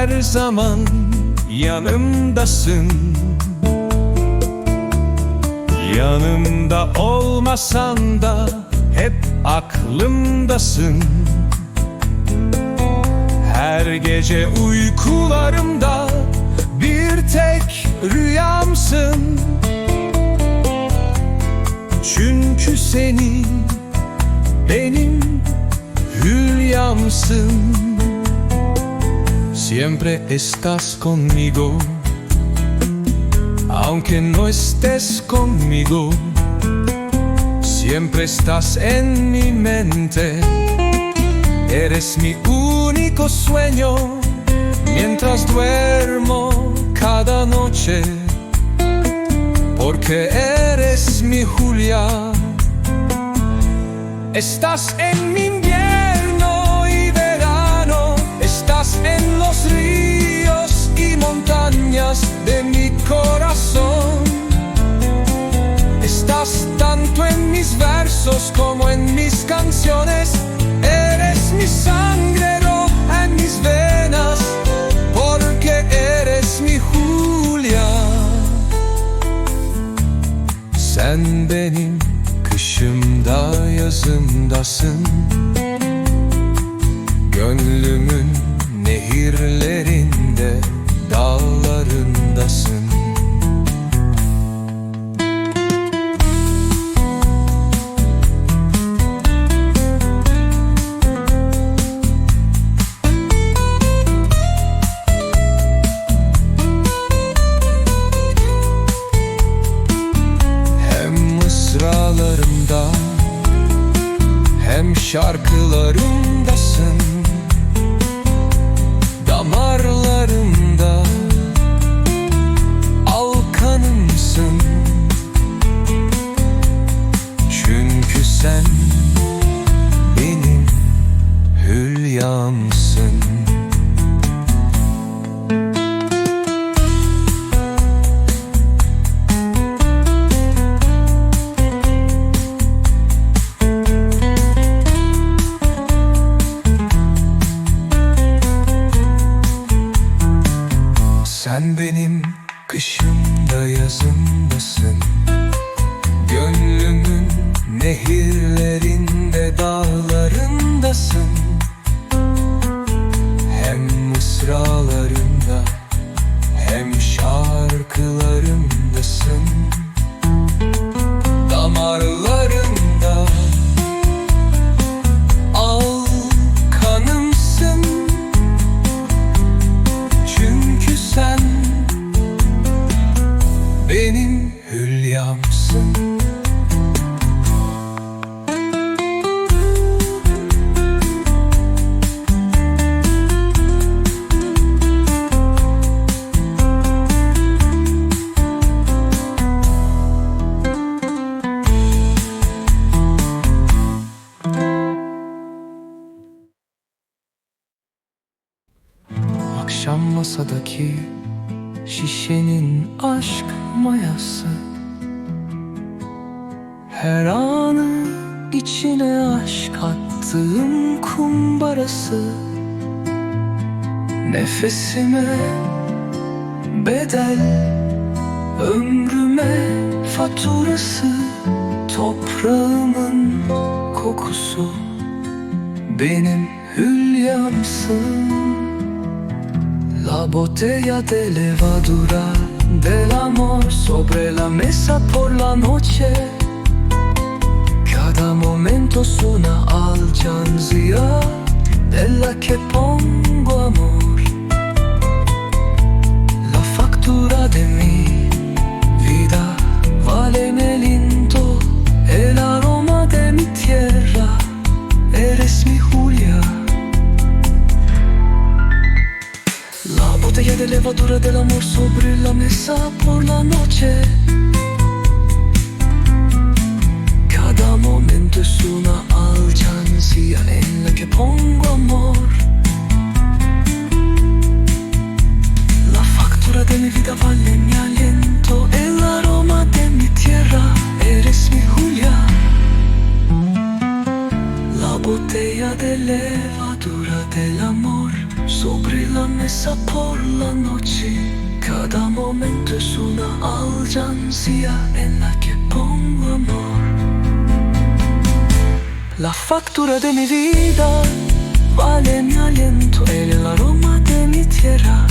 Her zaman yanımdasın. Yanımda olmasan da hep aklımdasın. Her gece uykularımda bir tek rüyamsın. Çünkü senin benim hülyamsın Siempre estás conmigo. Aunque no estés conmigo Siempre estás en mi mente. Eres mi único sueño Mientras duermo cada noche. Porque eres mi Julia. Estás en mi Sen benim kışımda yazımdasın. Gönlümün nehirlerinde mısralarımda hem şarkılarımdasın. Damarlarımda. Al kanımsın Çünkü sen benim hülyamsın yazımdasın Gönlümün nehirlerinde dağlarındasın Akşam masadaki şişenin aşk mayası. Her anı içine aşk attığım kumbarası. Nefesime bedel Ömrüme faturası. Toprağımın kokusu Benim hülyamsın La botella de levadura del amor sobre la mesa por la noche. Cada momento es una alcanzía de la que pongo amor La botella de levadura del amor sobre la mesa por la noche. Cada momento es una alcancía en la que pongo amor. La factura de mi vida vale mi aliento, el aroma de mi tierra.